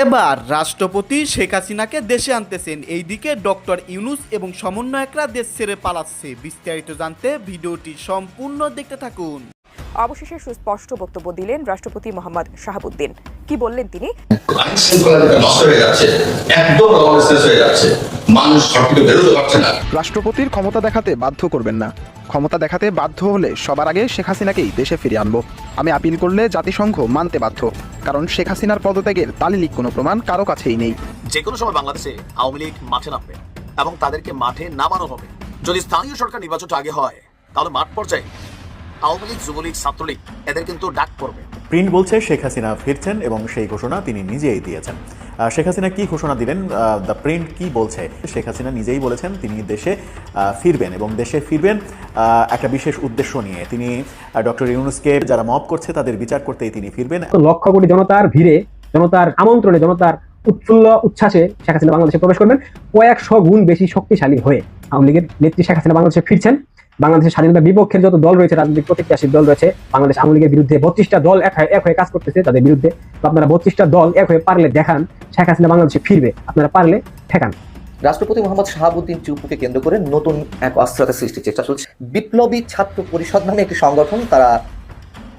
এবার রাষ্ট্রপতি শেখ হাসিনাকে দেশে আনতেছেন। এইদিকে ডক্টর ইউনুস এবং সমন্বয়করা দেশ ছেড়ে পালাচ্ছে। বিস্তারিত জানতে ভিডিওটি সম্পূর্ণ দেখতে থাকুন। অবশেষে সুস্পষ্ট বক্তব্য দিলেন রাষ্ট্রপতি মোহাম্মদ শাহাবুদ্দিন। কি বললেন তিনি? আইন শৃঙ্খলা নষ্ট হয়ে যাচ্ছে একদম হয়ে যাচ্ছে। মানুষ বেরোতে পারছে না। রাষ্ট্রপতির ক্ষমতা দেখাতে বাধ্য করবেন না। ক্ষমতা দেখাতে বাধ্য হলে সবার আগে শেখ হাসিনাকেই দেশে ফিরে আনব। আমি আপিল করলে জাতিসংঘ মানতে বাধ্য কারণ শেখ হাসিনার পদত্যাগের তালিলিক কোনো প্রমাণ কারও কাছেই নেই। যে কোনো সময় বাংলাদেশে আওয়ামী লীগ মাঠে নামবে এবং তাদেরকে মাঠে নামানো হবে। যদি স্থানীয় সরকার নির্বাচনটা আগে হয় তাহলে মাঠ পর্যায়ে আওয়ামী লীগ যুবলীগ ছাত্রলীগ এদের কিন্তু ডাক পড়বে। প্রিন্ট বলছে শেখ হাসিনা ফিরছেন এবং সেই ঘোষণা তিনি নিজেই দিয়েছেন। শেখ হাসিনা কি ঘোষণা দিলেন? দ্য প্রিন্ট কি বলছে? শেখ হাসিনা নিজেই বলেছেন তিনি দেশে ফিরবেন এবং দেশে ফিরবেন একটা বিশেষ উদ্দেশ্য নিয়ে। তিনি ডক্টর ইউনুসকে যারা মব করছে তাদের বিচার করতেই তিনি ফিরবেন। লক্ষ কোটি জনতার ভিড়ে জনতার আমন্ত্রণে জনতার উৎফুল্ল উচ্ছ্বাসে শেখ হাসিনা বাংলাদেশে প্রবেশ করবেন। কয়েকশো গুণ বেশি শক্তিশালী হয়ে আওয়ামী লীগের নেত্রী শেখ হাসিনা বাংলাদেশে ফিরছেন। বাংলাদেশের স্বাধীনতা বিপক্ষের যত দল রয়েছে, রাজনৈতিক প্রতিক্রিয়াশীল দল রয়েছে, বাংলাদেশ আওয়ামী লীগের বিরুদ্ধে বত্রিশটা দল এক হয়ে এক হয়ে কাজ করতেছে তাদের বিরুদ্ধে। তো আপনারা বত্রিশটা দল এক হয়ে পারলে দেখান, শেখ হাসিনা বাংলাদেশে ফিরবে। আপনারা পারলে ঠেকান। রাষ্ট্রপতি মোহাম্মদ শাহাবুদ্দিন চুপুকে কেন্দ্র করে নতুন এক অস্থিরতা সৃষ্টির চেষ্টা চলছে বিপ্লবী ছাত্র পরিষদ নামে একটি সংগঠন তারা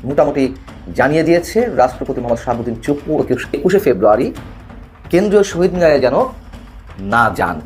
মোটামুটি জানিয়ে দিয়েছে। রাষ্ট্রপতি মোহাম্মদ শাহাবুদ্দিন চুপু একুশে ফেব্রুয়ারি। কেন্দ্রীয় শহীদ মিনারে যেন না যান।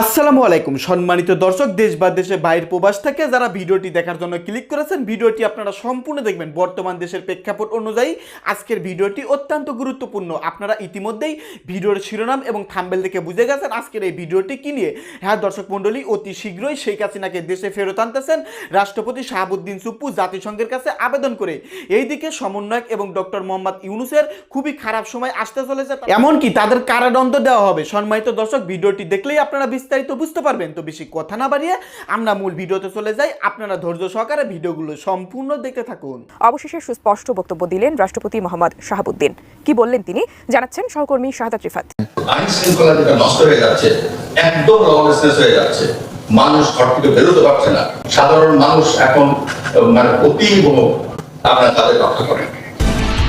আসসালামু আলাইকুম। সম্মানিত দর্শক, দেশ বা দেশের বাইরের প্রবাস থেকে যারা ভিডিওটি দেখার জন্য ক্লিক করেছেন, ভিডিওটি আপনারা সম্পূর্ণ দেখবেন। বর্তমান দেশের প্রেক্ষাপট অনুযায়ী আজকের ভিডিওটি অত্যন্ত গুরুত্বপূর্ণ। আপনারা ইতিমধ্যেই ভিডিওর শিরোনাম এবং থাম্বেল দেখে বুঝে গেছেন আজকের এই ভিডিওটি কি নিয়ে। হ্যাঁ দর্শক মণ্ডলী, অতি শীঘ্রই শেখ হাসিনাকে দেশে ফেরত আনতেছেন রাষ্ট্রপতি শাহাবুদ্দিন সুপ্পু জাতিসংঘের কাছে আবেদন করে। এইদিকে সমন্বয়ক এবং ডক্টর মোহাম্মদ ইউনুসের খুবই খারাপ সময় আসতে চলেছে। এমনকি তাদের কারাদণ্ড দেওয়া হবে। সম্মানিত দর্শক, ভিডিওটি দেখলেই আপনারা বিস্তারিত বুঝতে পারবেন। তো বেশি কথা না বাড়িয়ে আমরা মূল ভিডিওতে চলে যাই। আপনারা ধৈর্য সহকারে ভিডিওগুলো সম্পূর্ণ দেখতে থাকুন। অবশেষে সুস্পষ্ট বক্তব্য দিলেন রাষ্ট্রপতি মোহাম্মদ শাহাবুদ্দিন। কি বললেন তিনি? জানাচ্ছেন সহকর্মী শাহাদাত রিফাত। আইন শৃঙ্খলা যেটা নষ্ট হয়ে যাচ্ছে একদম লবলেসনেস হয়ে যাচ্ছে। মানুষ ঘর থেকে বেরোতে পারছে না। সাধারণ মানুষ এখন মানে অতীব আপনারা তাদের রক্ষা করেন।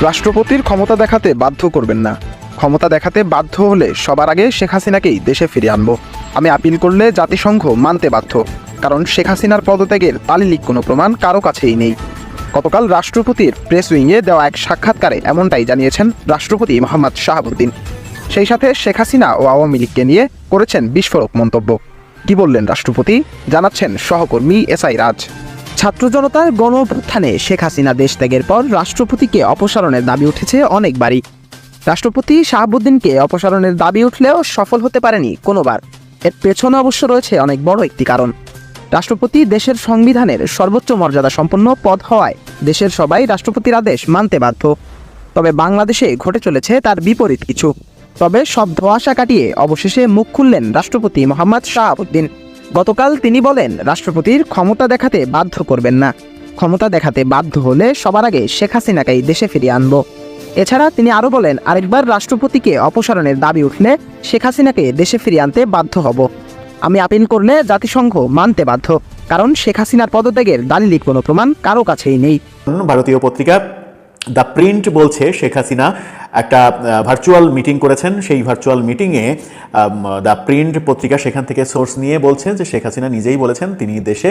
রাষ্ট্রপতির ক্ষমতা দেখাতে বাধ্য করবেন না। ক্ষমতা দেখাতে বাধ্য হলে সবার আগে শেখ হাসিনাকেই দেশে ফিরিয়ে আনব। আমি আপিল করলে জাতিসংঘ মানতে বাধ্য, কারণ শেখ হাসিনার পদত্যাগের তালিলিক কোনো প্রমাণ কারও কাছেই নেই। গতকাল রাষ্ট্রপতির প্রেস উইংয়ে দেওয়া এক সাক্ষাৎকারে এমনটাই জানিয়েছেন রাষ্ট্রপতি মোহাম্মদ শাহাবুদ্দিন। সেই সাথে শেখ হাসিনা ও আওয়ামী লীগকে নিয়ে করেছেন বিস্ফোরক মন্তব্য। কি বললেন রাষ্ট্রপতি? জানাচ্ছেন সহকর্মী এসআই রাজ। ছাত্র জনতার গণ অভ্যুত্থানে শেখ হাসিনা দেশ ত্যাগের পর রাষ্ট্রপতিকে অপসারণের দাবি উঠেছে অনেকবারই। রাষ্ট্রপতি শাহাবুদ্দিনকে অপসারণের দাবি উঠলেও সফল হতে পারেনি কোনোবার। এর পেছনে অবশ্য রয়েছে অনেক বড় একটি কারণ। রাষ্ট্রপতি দেশের সংবিধানের সর্বোচ্চ মর্যাদা সম্পন্ন পদ হওয়ায় দেশের সবাই রাষ্ট্রপতির আদেশ মানতে বাধ্য। তবে বাংলাদেশে ঘটে চলেছে তার বিপরীত কিছু। তবে সব ধোঁয়াশা কাটিয়ে অবশেষে মুখ খুললেন রাষ্ট্রপতি মোহাম্মদ শাহাবুদ্দিন। গতকাল তিনি বলেন, রাষ্ট্রপতির ক্ষমতা দেখাতে বাধ্য করবেন না। ক্ষমতা দেখাতে বাধ্য হলে সবার আগে শেখ হাসিনাকেই দেশে ফিরিয়ে আনব। এছাড়া তিনি আরও বলেন, আরেকবার রাষ্ট্রপতিকে অপসারণের দাবি উঠলে শেখ হাসিনাকে দেশে ফিরিয়ে আনতে বাধ্য হব। আমি আপিল করলে জাতিসংঘ মানতে বাধ্য, কারণ শেখ হাসিনার পদত্যাগের দালিলিক কোনো প্রমাণ কারও কাছেই নেই। ভারতীয় পত্রিকা দ্য প্রিন্ট বলছে, শেখ হাসিনা একটা ভার্চুয়াল মিটিং করেছেন। সেই ভার্চুয়াল মিটিংয়ে দ্য প্রিন্ট পত্রিকা সেখান থেকে সোর্স নিয়ে বলছেন যে শেখ হাসিনা নিজেই বলেছেন তিনি দেশে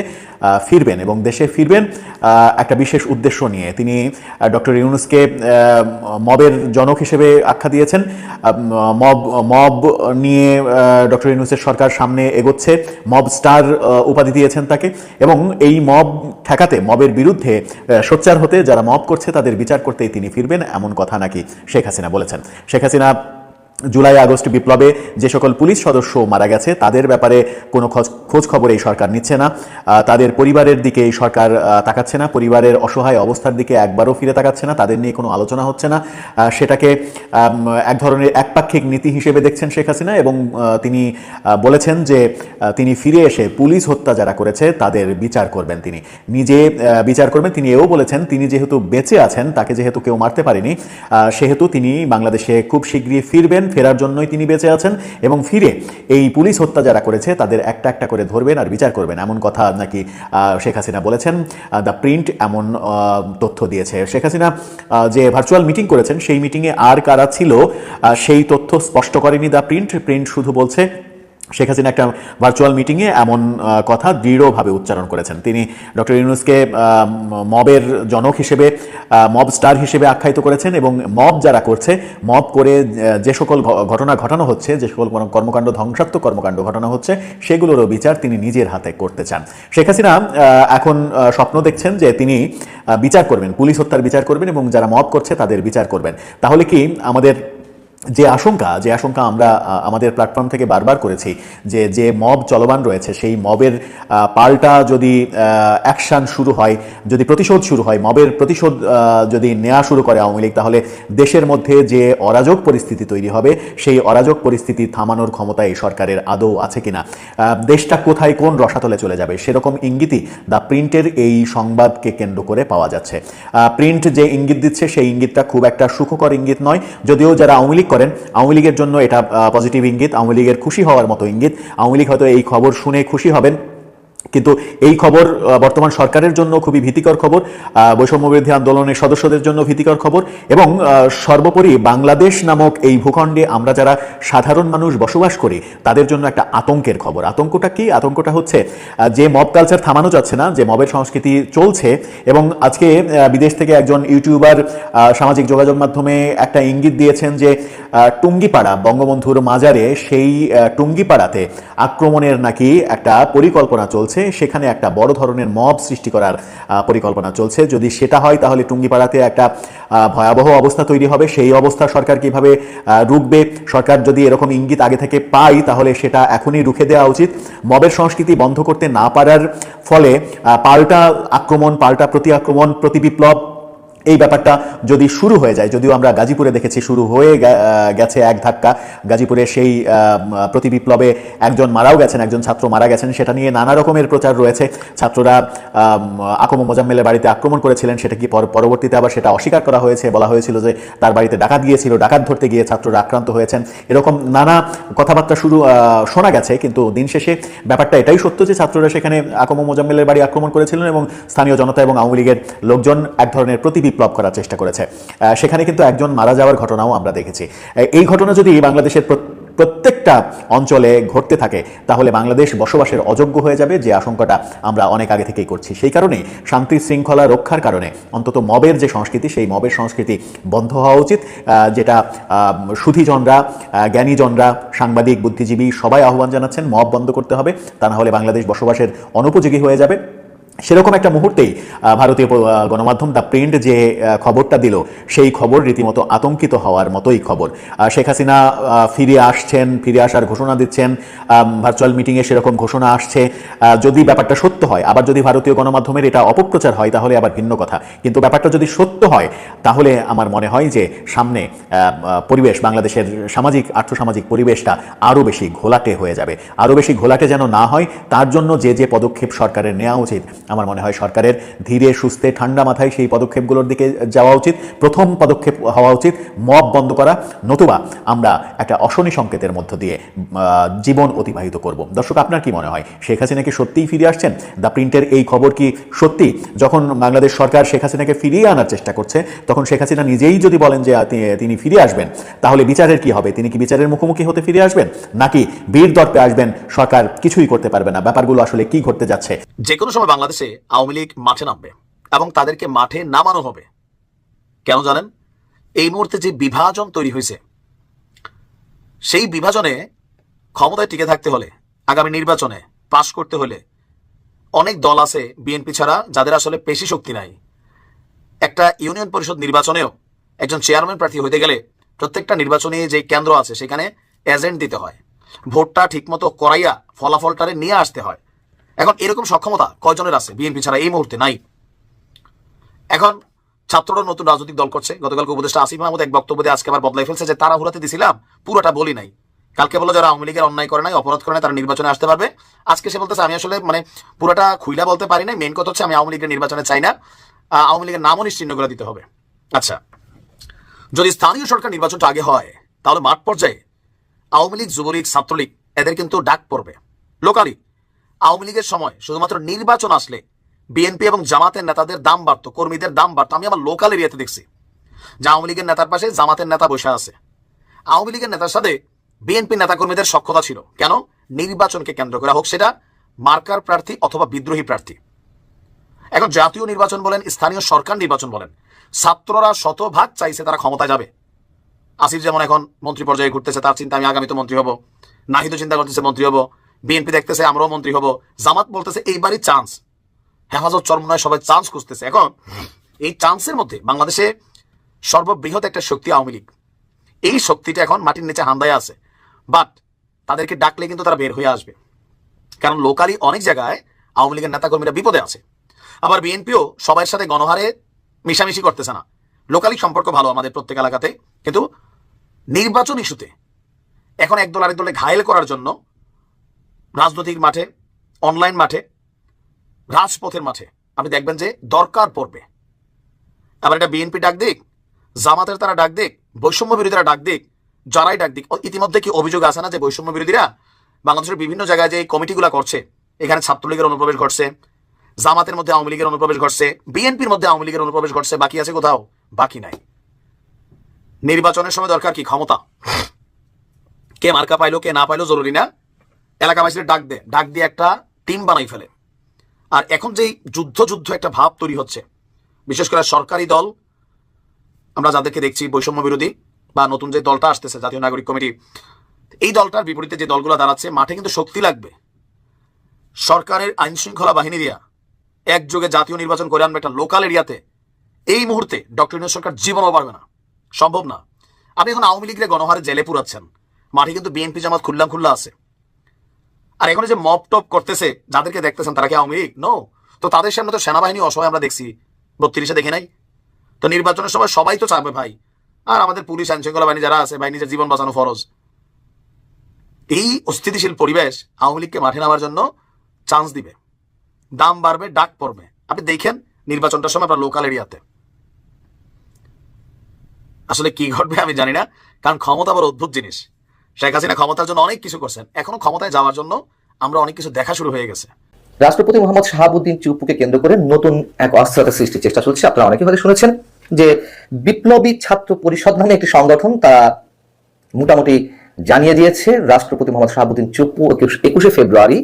ফিরবেন এবং দেশে ফিরবেন একটা বিশেষ উদ্দেশ্য নিয়ে। তিনি ডক্টর ইউনুসকে মবের জনক হিসেবে আখ্যা দিয়েছেন। মব মব নিয়ে ডক্টর ইউনুসের সরকার সামনে এগোচ্ছে। মব স্টার উপাধি দিয়েছেন তাকে এবং এই মব ঠেকাতে, মবের বিরুদ্ধে সোচ্চার হতে যারা মব করছে তাদের বিচার করতেই তিনি ফিরবেন, এমন কথা নাকি শেখ হাসিনা বলেছেন। শেখ হাসিনা জুলাই, আগস্ট বিপ্লবে যে সকল পুলিশ সদস্য মারা গেছে, তাদের ব্যাপারে কোনো খোঁজ খবর এই সরকার নিচ্ছে না। তাদের পরিবারের দিকে এই সরকার তাকাচ্ছে না। পরিবারের অসহায় অবস্থার দিকে একবারও ফিরে তাকাচ্ছে না। তাদের নিয়ে কোনো আলোচনা হচ্ছে না। সেটাকে এক ধরনের একপাক্ষিক নীতি হিসেবে দেখছেন শেখ হাসিনা এবং তিনি বলেছেন যে তিনি ফিরে এসে পুলিশ হত্যা যারা করেছে, তাদের বিচার করবেন তিনি। নিজে বিচার করবেন। তিনি এও বলেছেন, তিনি যেহেতু বেঁচে আছেন, তাকে যেহেতু কেউ মারতে পারেনি সেহেতু তিনি বাংলাদেশে খুব শীঘ্রই ফিরবেন। ফেরার জন্যই তিনি বেঁচে আছেন এবং ফিরে এই পুলিশ হত্যা যারা করেছে, তাদের একটা একটা করে ধরবেন আর বিচার করবেন। এমন কথা নাকি শেখ হাসিনা বলেছেন। দ্য প্রিন্ট এমন তথ্য দিয়েছে। শেখ হাসিনা যে ভার্চুয়াল মিটিং করেছেন, সেই মিটিংয়ে আর কারা ছিল সেই তথ্য স্পষ্ট করেনি দ্য প্রিন্ট প্রিন্ট শুধু বলছে শেখ হাসিনা একটা ভার্চুয়াল মিটিংয়ে এমন কথা দৃঢ়ভাবে উচ্চারণ করেছেন। তিনি ডক্টর ইউনুসকে মবের জনক হিসেবে মব স্টার হিসেবে আখ্যায়িত করেছেন এবং মব যারা করছে, মব করে যে সকল ঘটনা ঘটানো হচ্ছে, যে সকল কর্ম- কর্মকাণ্ড, ধ্বংসাত্মক কর্মকাণ্ড ঘটানো হচ্ছে, সেগুলোরও বিচার তিনি নিজের হাতে করতে চান। শেখ হাসিনা এখন স্বপ্ন দেখছেন যে তিনি বিচার করবেন, পুলিশ হত্যার বিচার করবেন এবং যারা মব করছে তাদের বিচার করবেন। তাহলে কি আমাদের যে আশঙ্কা যে আশঙ্কা আমরা আমাদের প্ল্যাটফর্ম থেকে বারবার করেছি যে যে মব চলমান রয়েছে, সেই মবের পাল্টা যদি অ্যাকশন শুরু হয়, যদি প্রতিশোধ শুরু হয় মবের প্রতিশোধ যদি নেওয়া শুরু করে আওয়ামী লীগ, তাহলে দেশের মধ্যে যে অরাজক পরিস্থিতি তৈরি হবে, সেই অরাজক পরিস্থিতি থামানোর ক্ষমতা এই সরকারের আদৌ আছে কিনা? দেশটা কোথায় কোন রসাতলে চলে যাবে? সেরকম ইঙ্গিতই দ্য প্রিন্টের এই সংবাদকে কেন্দ্র করে পাওয়া যাচ্ছে। প্রিন্ট যে ইঙ্গিত দিচ্ছে, সেই ইঙ্গিতটা খুব একটা সুখকর ইঙ্গিত নয়। যদিও যারা আওয়ামী লীগ করেন। আওয়ামী লীগের জন্য এটা পজিটিভ ইঙ্গিত। আওয়ামী লীগের খুশি হওয়ার মতো ইঙ্গিত। আওয়ামী লীগ হয়তো এই খবর শুনে খুশি হবেন। কিন্তু এই খবর বর্তমান সরকারের জন্য খুবই ভীতিকর খবর আহ, বৈষম্য বিরোধী আন্দোলনের সদস্যদের জন্য ভীতিকর খবর এবং সর্বোপরি বাংলাদেশ নামক এই ভূখণ্ডে আমরা যারা সাধারণ মানুষ বসবাস করি তাদের জন্য একটা আতঙ্কের খবর। আতঙ্কটা কি? আতঙ্কটা হচ্ছে যে মব কালচার থামানো যাচ্ছে না যে মবের সংস্কৃতি চলছে এবং আজকে বিদেশ থেকে একজন ইউটিউবার সামাজিক যোগাযোগ মাধ্যমে একটা ইঙ্গিত দিয়েছেন যে টুঙ্গিপাড়া, বঙ্গবন্ধুর মাজারে সেই টুঙ্গিপাড়াতে আক্রমণের নাকি একটা পরিকল্পনা চলছে। সেখানে একটা বড় ধরনের মব সৃষ্টি করার পরিকল্পনা চলছে। যদি সেটা হয়, তাহলে টুঙ্গিপাড়াতে একটা ভয়াবহ অবস্থা তৈরি হবে। সেই অবস্থা সরকার কীভাবে রুখবে? সরকার যদি এরকম ইঙ্গিত আগে থেকে পাই তাহলে সেটা এখনই রুখে দেওয়া উচিত। মবের সংস্কৃতি বন্ধ করতে না পারার ফলে পাল্টা আক্রমণ, পাল্টা প্রতি আক্রমণ, প্রতি বিপ্লব এই ব্যাপারটা যদি শুরু হয়ে যায়, যদিও আমরা গাজীপুরে দেখেছি শুরু হয়ে গেছে এক ধাক্কা। গাজীপুরে সেই প্রতি বিপ্লবে একজন মারাও গেছেন, একজন ছাত্র মারা গেছেন। সেটা নিয়ে নানা রকমের প্রচার রয়েছে। ছাত্ররা আকম মোজাম্মেলের বাড়িতে আক্রমণ করেছিলেন। সেটা কি পর- পরবর্তীতে আবার সেটা অস্বীকার করা হয়েছে? বলা হয়েছিল যে তার বাড়িতে ডাকাত গিয়েছিল, ডাকাত ধরতে গিয়ে ছাত্ররা আক্রান্ত হয়েছেন। এরকম নানা কথাবার্তা শুরু শোনা গেছে। কিন্তু দিন শেষে ব্যাপারটা এটাই সত্য যে ছাত্ররা সেখানে আকম মোজাম্মেলের বাড়ি আক্রমণ করেছিলেন এবং স্থানীয় জনতা এবং আওয়ামী লীগের লোকজন এক ধরনের প্রতি বিপ্লব করার চেষ্টা করেছে। সেখানে কিন্তু একজন মারা যাওয়ার ঘটনাও আমরা দেখেছি। এই ঘটনা যদি বাংলাদেশের প্রত্যেকটা অঞ্চলে ঘটতে থাকে, তাহলে বাংলাদেশ বসবাসের অযোগ্য হয়ে যাবে যে আশঙ্কাটা আমরা অনেক আগে থেকেই করছি। সেই কারণেই শান্তি শৃঙ্খলা রক্ষার কারণে অন্তত মবের যে সংস্কৃতি, সেই মবের সংস্কৃতি বন্ধ হওয়া উচিত। যেটা সুধীজনরা জ্ঞানীজনরা, সাংবাদিক, বুদ্ধিজীবী সবাই আহ্বান জানাচ্ছেন, মব বন্ধ করতে হবে। তা না হলে বাংলাদেশ বসবাসের অনুপযোগী হয়ে যাবে। সেরকম একটা মুহূর্তেই ভারতীয় গণমাধ্যম দ্য প্রিন্ট যে খবরটা দিল, সেই খবর রীতিমতো আতঙ্কিত হওয়ার মতোই খবর। শেখ হাসিনা ফিরে আসছেন, ফিরে আসার ঘোষণা দিচ্ছেন ভার্চুয়াল মিটিংয়ে সেরকম ঘোষণা আসছে। যদি ব্যাপারটা সত্য হয়, আবার যদি ভারতীয় গণমাধ্যমের এটা অপপ্রচার হয়, তাহলে আবার ভিন্ন কথা। কিন্তু ব্যাপারটা যদি সত্য হয়, তাহলে আমার মনে হয় যে, সামনে পরিবেশ, বাংলাদেশের সামাজিক, আর্থসামাজিক পরিবেশটা আরও বেশি ঘোলাটে হয়ে যাবে। আরও বেশি ঘোলাটে যেন না হয়, তার জন্য যে যে পদক্ষেপ সরকারের নেওয়া উচিত আমার মনে হয় সরকারের ধীরে, সুস্থে, ঠান্ডা মাথায় সেই পদক্ষেপগুলোর দিকে যাওয়া উচিত। প্রথম পদক্ষেপ হওয়া উচিত, মব বন্ধ করা। নতুবা আমরা একটা অশনি সংকেতের মধ্য দিয়ে জীবন অতিবাহিত করব। দর্শক, আপনার কি মনে হয়? শেখ হাসিনা কি সত্যিই ফিরে আসছেন? দ্য প্রিন্টের এই খবর কি সত্যি? যখন বাংলাদেশ সরকার শেখ হাসিনাকে ফিরিয়ে আনার চেষ্টা করছে, তখন শেখ হাসিনা নিজেই যদি বলেন যে তিনি ফিরে আসবেন তাহলে বিচারের কি হবে? তিনি কি বিচারের মুখোমুখি হতে ফিরে আসবেন? নাকি বীর দর্পে আসবেন? সরকার কিছুই করতে পারবে না। ব্যাপারগুলো আসলে কি ঘটতে যাচ্ছে? যে কোনো সময় বাংলাদেশে আওয়ামী লীগ মাঠে নামবে এবং তাদেরকে মাঠে নামানো হবে। কেন জানেন? এই মুহূর্তে যে বিভাজন তৈরি হয়েছে, সেই বিভাজনে ক্ষমতায় টিকে থাকতে হলে, আগামী নির্বাচনে পাশ করতে হলে অনেক দল আছে বিএনপি ছাড়া যাদের আসলে পেশি শক্তি নাই। একটা ইউনিয়ন পরিষদ নির্বাচনেও একজন চেয়ারম্যান প্রার্থী হইতে গেলে প্রত্যেকটা নির্বাচনী যে কেন্দ্র আছে সেখানে এজেন্ট দিতে হয়। ভোটটা ঠিকমতো করাইয়া ফলাফলটারে নিয়ে আসতে হয়। এখন এরকম সক্ষমতা কয়জনের আছে? বিএনপি ছাড়া এই মুহূর্তে নাই। এখন ছাত্ররা নতুন রাজনৈতিক দল করছে। গতকালকে উপদেষ্টা আসিফ মাহমুদ এক বক্তব্য দিয়ে আজকে আবার বদলাই ফেলছে যে তারা হুরাতে দিছিলাম, পুরোটা বলি নাই। কালকে বলো যারা আওয়ামী লীগের অন্যায় করে নাই, অপরাধ করে নাই, তারা নির্বাচনে আসতে পারবে। আজকে সে বলতেছে, আমি আসলে মানে পুরোটা খুইলা বলতে পারি না মেন কথা হচ্ছে আমি আওয়ামী লীগের নির্বাচনে চাই না। আওয়ামী লীগের নামও নিশ্চিন্ন করে দিতে হবে। আচ্ছা যদি স্থানীয় সরকার নির্বাচনটা আগে হয়, তাহলে মাঠ পর্যায়ে আওয়ামী লীগ, যুবলীগ, ছাত্রলীগ, এদের কিন্তু ডাক পড়বে। লোকালি আওয়ামী লীগের সময় শুধুমাত্র নির্বাচন আসলে বিএনপি এবং জামাতের নেতাদের দাম বাড়তো, কর্মীদের দাম বাড়তো। আমি আমার লোকাল এরিয়াতে দেখছি যে আওয়ামী লীগের নেতার পাশে জামাতের নেতা বসে আছে। আওয়ামী লীগের নেতার সাথে বিএনপি নেতাকর্মীদের সক্ষতা ছিল। কেন? নির্বাচনকে কেন্দ্র করা হোক সেটা মার্কার প্রার্থী অথবা বিদ্রোহী প্রার্থী। এখন জাতীয় নির্বাচন বলেন, স্থানীয় সরকার নির্বাচন বলেন, ছাত্ররা শতভাগ চাইছে তারা ক্ষমতায় যাবে। আসিফ যেমন এখন মন্ত্রী পর্যায়ে ঘুরতেছে, তার চিন্তা আমি আগামী তো মন্ত্রী হব, নাহিদ চিন্তা করতেছে মন্ত্রী হব। বিএনপি দেখতেছে, আমরাও মন্ত্রী হব। জামাত বলতেছে, এইবারই চান্স হেফাজত চরমনায় সবাই চান্স খুঁজতেছে। এখন, এই চান্সের মধ্যে বাংলাদেশে সর্ববৃহৎ একটা শক্তি আওয়ামী লীগ। এই শক্তিটা এখন মাটির নিচে হান্দায় আছে। বাট তাদেরকে ডাকলে কিন্তু তারা বের হয়ে আসবে। কারণ লোকালি অনেক জায়গায় আওয়ামী লীগের নেতাকর্মীরা বিপদে আছে। আবার বিএনপিও সবার সাথে গণহারে মিশামিশি করতেছে না। লোকালি সম্পর্ক ভালো আমাদের প্রত্যেক এলাকাতে। কিন্তু নির্বাচন ইস্যুতে এখন একদল আরেক দলে ঘায়েল করার জন্য রাজনৈতিক মাঠে অনলাইন মাঠে, রাজপথের মাঠে। আপনি দেখবেন যে দরকার পড়বে। আবার এটা বিএনপি ডাক দিক, জামাতের তারা ডাক দিক, বৈষম্য বিরোধীরা ডাক দিক, যারাই ডাক দিক ইতিমধ্যে কি অভিযোগ আছে না যে বৈষম্য বিরোধীরা? বাংলাদেশের বিভিন্ন জায়গায় যে কমিটিগুলো করছে, এখানে ছাত্রলীগের অনুপ্রবেশ ঘটছে, জামাতের মধ্যে আওয়ামী লীগের অনুপ্রবেশ ঘটছে বিএনপির মধ্যে আওয়ামী লীগের অনুপ্রবেশ ঘটছে, বাকি আছে কোথাও? বাকি নাই। নির্বাচনের সময় দরকার কি? ক্ষমতা। কে মার্কা পাইলো, কে না পাইলো, জরুরি না। এলাকাবাসীর ডাক দে, ডাক দিয়ে একটা টিম বানাই ফেলে। আর এখন যেই যুদ্ধ যুদ্ধ একটা ভাব তৈরি হচ্ছে, বিশেষ করে সরকারি দল, আমরা যাদেরকে দেখছি বৈষম্য বিরোধী বা নতুন যে দলটা আসতেছে, জাতীয় নাগরিক কমিটি, এই দলটার বিপরীতে যে দলগুলো দাঁড়াচ্ছে, মাঠে কিন্তু শক্তি লাগবে। সরকারের আইন শৃঙ্খলা বাহিনী দিয়া একযোগে জাতীয় নির্বাচন করে আনবে একটা লোকাল এরিয়াতে এই মুহূর্তে ডক্টর ইউনুস সরকার জীবনও পারবে না। সম্ভব না। আপনি এখন আওয়ামী লীগের গণহারে জেলে পুরাচ্ছেন। মাঠে কিন্তু বিএনপি জামাত খুল্লাম খুল্লা আছে। আর এখন যে মপ টপ করতেছে, যাদেরকে দেখতেছেন তারা কি আওয়ামী লীগ? নো তো তাদের সামনে তো সেনাবাহিনী অসহায় আমরা দেখছি। বত্রিশে দেখি নাই? তো নির্বাচনের সময় সবাই তো চাবে ভাই। আর আমাদের পুলিশ আইন শৃঙ্খলা বাহিনী যারা আছে, ভাই, নিজের জীবন বাঁচানো ফরজ। এই অস্থিতিশীল পরিবেশ আওয়ামী লীগকে মাঠে নামার জন্য চান্স দিবে। দাম বাড়বে, ডাক পড়বে। আপনি দেখেন নির্বাচনটার সময় আপনার লোকাল এরিয়াতে আসলে কি ঘটবে আমি জানি না, কারণ ক্ষমতা আবার অদ্ভুত জিনিস। শেখ হাসিনা ক্ষমতার জন্য অনেক কিছু করছেন। এখনও ক্ষমতায় যাওয়ার জন্য আমরা অনেক কিছু দেখা শুরু হয়ে গেছে। রাষ্ট্রপতি মোহাম্মদ শাহাবুদ্দিন চুপ্পুকে কেন্দ্র করে নতুন এক অস্থিরতা সৃষ্টির চেষ্টা চলছে। আপনারা অনেকে হয়তো শুনেছেন যে বিপ্লবী ছাত্র পরিষদ নামে একটি সংগঠন তারা মোটামুটি জানিয়ে দিয়েছে। রাষ্ট্রপতি মোহাম্মদ শাহাবুদ্দিন চুপ্পু একুশে ফেব্রুয়ারি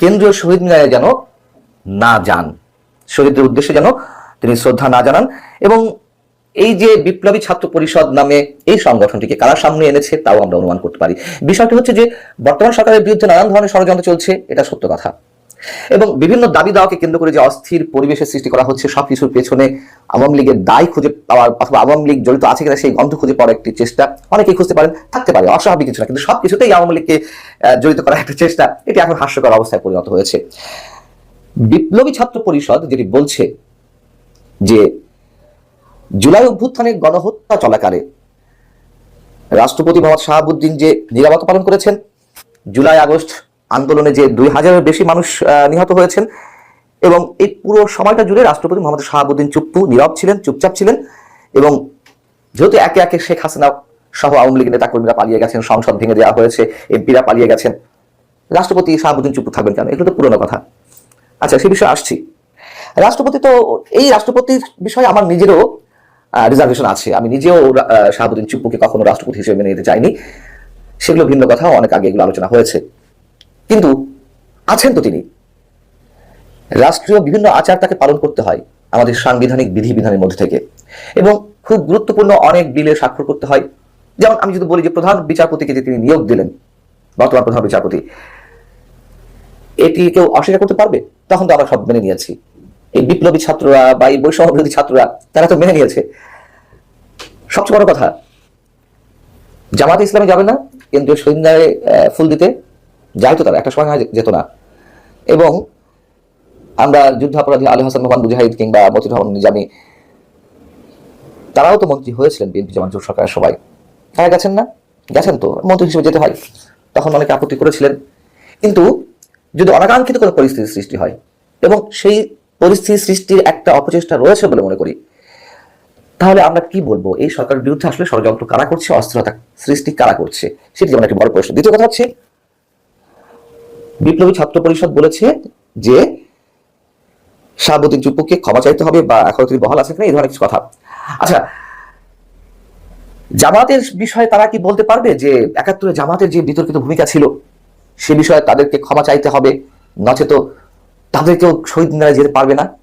কেন্দ্রীয় শহীদ মিনারে যেন না যান। শহীদদের উদ্দেশ্যে যেন তিনি শ্রদ্ধা না জানান এবং এই যে বিপ্লবী ছাত্র পরিষদ নামে এই সংগঠনটিকে কারা সামনে এনেছে তাও আমরা অনুমান করতে পারি। বিষয়টি হচ্ছে যে বর্তমান সরকারের বিরুদ্ধে নানান ধরনের ষড়যন্ত্র চলছে, এটা সত্য কথা। এবং বিভিন্ন দাবি দাওয়াকে কেন্দ্র করে যে অস্থির পরিবেশের সৃষ্টি করা হচ্ছে সবকিছুর পেছনে আওয়ামী লীগের দায় খুঁজে পাওয়ার অথবা আওয়ামী লীগ জড়িত আছে কিনা সেই গন্ধ খুঁজে পাওয়ার একটি চেষ্টা অনেকেই খুঁজতে পারেন, থাকতে পারে, অস্বাভাবিক কিছু না, কিন্তু সবকিছুতেই আওয়ামী লীগকে জড়িত করার একটা চেষ্টা, এটি এখন হাস্যকর অবস্থায় পরিণত হয়েছে। বিপ্লবী ছাত্র পরিষদ যেটি বলছে যে জুলাই অভ্যুত্থানে গণহত্যা চলাকালে। রাষ্ট্রপতি মোহাম্মদ শাহাবুদ্দিন যে নিরাপত্তা পালন করেছেন, জুলাই আগস্ট আন্দোলনে যে দুই হাজারের বেশি মানুষ নিহত হয়েছেন এবং এই পুরো সময়টা জুড়ে রাষ্ট্রপতি মোহাম্মদ শাহাবুদ্দিন চুপ্পু নীরব ছিলেন, চুপচাপ ছিলেন এবং যেহেতু একে একে শেখ হাসিনা সহ আওয়ামী লীগের নেতাকর্মীরা পালিয়ে গেছেন, সংসদ ভেঙে দেওয়া হয়েছে, এমপিরা পালিয়ে গেছেন, রাষ্ট্রপতি শাহাবুদ্দিন চুপ্পু থাকবেন কেন? এগুলো তো পুরোনো কথা। আচ্ছা সে বিষয়ে আসছি। রাষ্ট্রপতি তো, এই রাষ্ট্রপতির বিষয়ে আমার নিজেরও রিজার্ভেশন আছে। আমি নিজেও শাহাবুদ্দিন চুপ্পুকে কখনো রাষ্ট্রপতি হিসেবে মেনে নিতে চাইনি। সেগুলো ভিন্ন কথা, অনেক আগে এগুলো আলোচনা হয়েছে। কিন্তু আছেন তো তিনি। রাষ্ট্রীয় বিভিন্ন আচার তাকে পালন করতে হয় আমাদের সাংবিধানিক বিধিবিধানের মধ্যে থেকে। এবং খুব গুরুত্বপূর্ণ অনেক বিলে স্বাক্ষর করতে হয়। যেমন আমি যদি বলি যে প্রধান বিচারপতিকে যে তিনি নিয়োগ দিলেন, বর্তমান প্রধান বিচারপতি, এটি কেউ অস্বীকার করতে পারবে? তখন তো আমরা সব মেনে নিয়েছি। এই বিপ্লবী ছাত্ররা বা এই বৈষম্য বিরোধী ছাত্ররা তারা তো মেনে নিয়েছে। সবচেয়ে বড় কথা জামাতে ইসলামে যাবে না কেন্দ্রীয় আহ, ফুল দিতে যাইতো তারা একটা সময় যেত না। এবং আমরা যুদ্ধাপরাধী আলী হাসান মোহাম্মদ মুজাহিদ কিংবা মতিউর রহমান নিজামী তারাও তো মন্ত্রী হয়েছিলেন বিএনপি জামাত জোট সরকারের সবাই। তারা গেছেন না? গেছেন তো মন্ত্রী হিসেবে যেতে হয়। তখন অনেকে আপত্তি করেছিলেন। কিন্তু যদি অনাকাঙ্ক্ষিত কোনো পরিস্থিতির সৃষ্টি হয় এবং সেই পরিস্থিতি সৃষ্টির একটা অপচেষ্টা রয়েছে বলে মনে করি। তাহলে আমরা কি বলব? এই সরকারের বিরুদ্ধে আসলে ষড়যন্ত্র কারা করছে? অস্থিরতা সৃষ্টি কারা করছে? সেটি যেমন একটি বড় প্রশ্ন। দ্বিতীয় কথা হচ্ছে, বিপ্লবী ছাত্র পরিষদ বলেছে যে শাহাবুদ্দিন চুপ্পুকে ক্ষমা চাইতে হবে বা এখন তিনি বহাল আছেন কিনা, এই ধরনের কিছু কথা। আচ্ছা জামাতের বিষয়ে তারা কি বলতে পারবে যে একাত্তরে জামাতের যে বিতর্কিত ভূমিকা ছিল, সে বিষয়ে তাদেরকে ক্ষমা চাইতে হবে? নচেত তাদেরকেও শহীদ মিনারে যেতে পারবে না।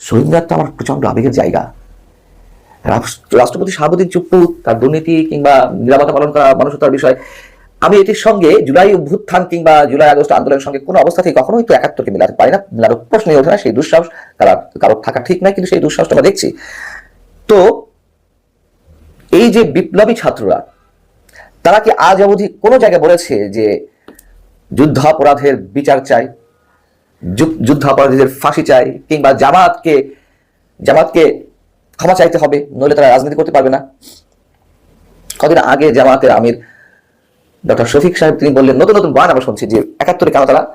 শহীদ মিনার তো আমার প্রচণ্ড আবেগের জায়গা। রাষ্ট্র- রাষ্ট্রপতি শাহাবুদ্দিন চুপ্পু তার দুর্নীতি কিংবা নিরাপত্তা পালন করা মানসতার বিষয়, আমি এটির সঙ্গে জুলাই অভ্যুত্থান কিংবা জুলাই আগস্ট আন্দোলনের সঙ্গে কোনো অবস্থাতেই কখনোই তো একাত্তরকে মিলাতে পারি না। মিলানোর প্রশ্নই ওঠে না, সেই দুঃসাহস, তারা, কারোর থাকা ঠিক নয়, কিন্তু সেই দুঃসাহসটা দেখছি। তো, এই যে বিপ্লবী ছাত্ররা, তারা কি আজ অবধি কোনো জায়গায় বলেছে যে যুদ্ধাপরাধের বিচার চাই যুদ্ধ- যুদ্ধাপরাধীদের ফাঁসি চাই কিংবা জামাতকে জামাতকে ক্ষমা চাইতে হবে, নইলে তারা রাজনীতি করতে পারবে না। কদিন আগে জামাতের আমির ডক্টর শফিক সাহেব তিনি বললেন, নতুন নতুন বয়ান আমরা শুনছি যে একাত্তরে কেন তারা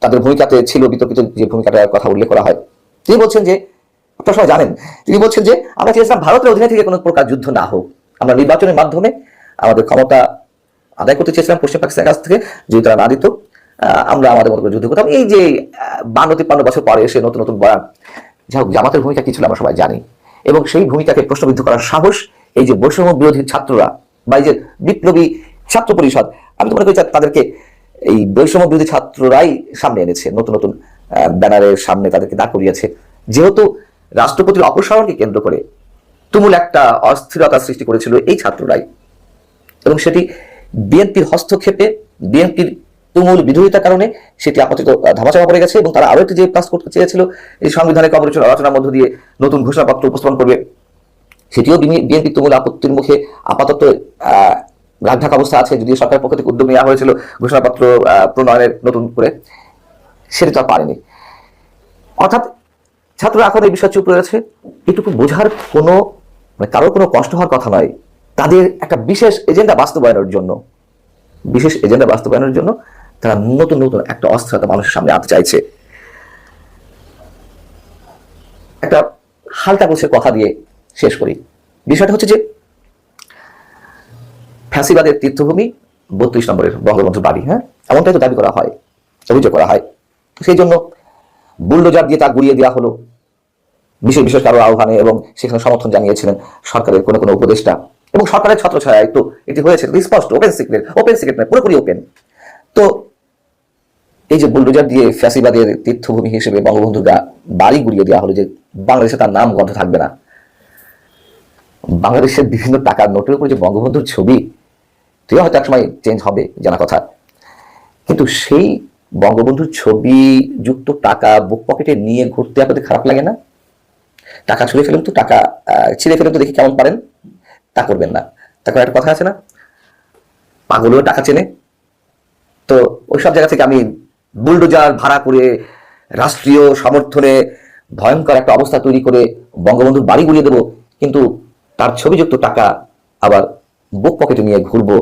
তাদের ভূমিকাতে ছিল বিতর্কিত যে ভূমিকাটার কথা উল্লেখ করা হয়। তিনি বলছেন যে, আপনারা সবাই জানেন, তিনি বলছেন যে, আমরা চেয়েছিলাম ভারতের অধীনে থেকে কোনো প্রকার যুদ্ধ না হোক। আমরা নির্বাচনের মাধ্যমে আমাদের ক্ষমতা আদায় করতে চেয়েছিলাম পশ্চিম পাকিস্তানের কাছ থেকে যদি তারা না দিত আমরা আমাদের মতো করে যুদ্ধ করতাম। এই যে বান্ন তিপ্পান্ন বছর পরে এসে নতুন নতুন বয়ান, যাই হোক, জামাতের ভূমিকা কি ছিল আমরা সবাই জানি। এবং সেই ভূমিকাকে প্রশ্নবিদ্ধ করার সাহস এই যে বৈষম্য বিরোধী ছাত্ররা বা এই যে বিপ্লবী ছাত্র পরিষদ, আমি তো মনে করি তাদেরকে এই বৈষম্য বিরোধী ছাত্ররাই সামনে এনেছে, নতুন নতুন ব্যানারের সামনে তাদেরকে দাঁড় করিয়েছে। যেহেতু রাষ্ট্রপতির অপসারণকে কেন্দ্র করে তুমুল একটা অস্থিরতা সৃষ্টি করেছিল এই ছাত্ররাই। এবং সেটি বিএনপির হস্তক্ষেপে, বিএনপির তুমুল বিরোধিতার কারণে সেটি আপাতত ধামাচাপা পড়ে গেছে এবং তারা আরও একটি যে কাজ করতে চেয়েছিল এই সংবিধানের কবরচনা রচনার মধ্য দিয়ে নতুন ঘোষণাপত্র উপস্থাপন করবে। সেটিও বিএনপি তুমুল আপত্তির মুখে আপাতত আহ, রাগঢাক অবস্থা আছে যদিও সরকারের পক্ষ থেকে উদ্যোগ নেওয়া হয়েছিল ঘোষণাপত্র প্রণয়নের নতুন করে। সেটা তো পারেনি। অর্থাৎ ছাত্ররা এখন এই বিষয়ে চুপ রয়েছে এটুকু বোঝার কোনো মানে কারোর কোনো কষ্ট হওয়ার কথা নয়। তাদের একটা বিশেষ এজেন্ডা বাস্তবায়নের জন্য। বিশেষ এজেন্ডা বাস্তবায়নের জন্য তারা নতুন নতুন একটা অস্থিরতা মানুষের সামনে আনতে চাইছে। একটা হালকা গোছের কথা দিয়ে শেষ করি। বিষয়টা হচ্ছে যে, ফ্যাসিবাদের তীর্থভূমি বত্রিশ নম্বরের বঙ্গবন্ধুর বাড়ি হ্যাঁ? এমনটাই তো দাবি করা হয়, অভিযোগ করা হয়। সেই জন্য বুলডোজার দিয়ে তা গুড়িয়ে দেওয়া হলো। বিশেষ বিশেষ কারও আহ্বানে এবং সেখানে সমর্থন জানিয়েছিলেন সরকারের কোনো কোনো উপদেষ্টা। এবং সরকারের ছত্রছায়ায় তো এটি হয়েছে, স্পষ্ট ওপেন সিক্রেট ওপেন সিক্রেট নয়, পুরোপুরি ওপেন তো এই যে বুলডোজার দিয়ে ফ্যাসিবাদের তীর্থভূমি হিসেবে বঙ্গবন্ধুর বাড়ি গুড়িয়ে দেওয়া হলো যে বাংলাদেশে তার নাম গন্ধ থাকবে না। বাংলাদেশের বিভিন্ন টাকার নোটের উপর যে বঙ্গবন্ধুর ছবি তুইও হয়তো একসময় চেঞ্জ হবে, জানা কথা। কিন্তু সেই বঙ্গবন্ধুর ছবি যুক্ত টাকা বুক পকেটে নিয়ে ঘুরতে আপনাদের খারাপ লাগে না? টাকা ছুঁড়ে ফেলুন তো, টাকা ছিঁড়ে ফেলুন তো দেখি কেমন পারেন। তা করবেন না। তারপর একটা কথা আছে না? পাগলেও টাকা চেনে। তো ওই সব জায়গা থেকে আমি বুলডোজার ভাড়া করে রাষ্ট্রীয় সমর্থনে ভয়ঙ্কর একটা অবস্থা তৈরি করে বঙ্গবন্ধুর বাড়ি গুড়িয়ে দেবো, কিন্তু তার ছবিযুক্ত টাকা আবার বুক পকেটে নিয়ে ঘুরবো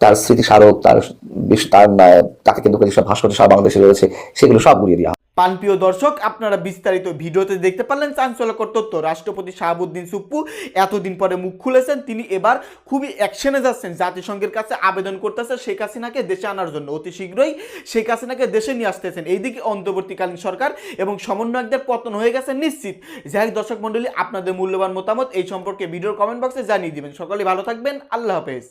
তার স্মৃতিস্মারক, তার তার তাকে কিন্তু করে যেসব ভাস্কর্য সারা বাংলাদেশে রয়েছে, সেগুলো সব গুড়িয়ে দেওয়া। পানপ্রিয় দর্শক, আপনারা বিস্তারিত ভিডিওতে দেখতে পারলেন চাঞ্চল্যকর তথ্য। রাষ্ট্রপতি শাহাবুদ্দিন সুপ্পু এতদিন পরে মুখ খুলেছেন। তিনি এবার খুবই অ্যাকশনে যাচ্ছেন। জাতিসংঘের কাছে আবেদন করতেছে শেখ হাসিনাকে দেশে আনার জন্য। অতি শীঘ্রই শেখ হাসিনাকে দেশে নিয়ে আসতেছেন। এইদিকে অন্তর্বর্তীকালীন সরকার এবং সমন্বয়কদের পতন হয়ে গেছে নিশ্চিত। যাই দর্শক মণ্ডলী, আপনাদের মূল্যবান মতামত এই সম্পর্কে ভিডিওর কমেন্ট বক্সে জানিয়ে দিবেন। সকলে ভালো থাকবেন। আল্লাহ হাফেজ।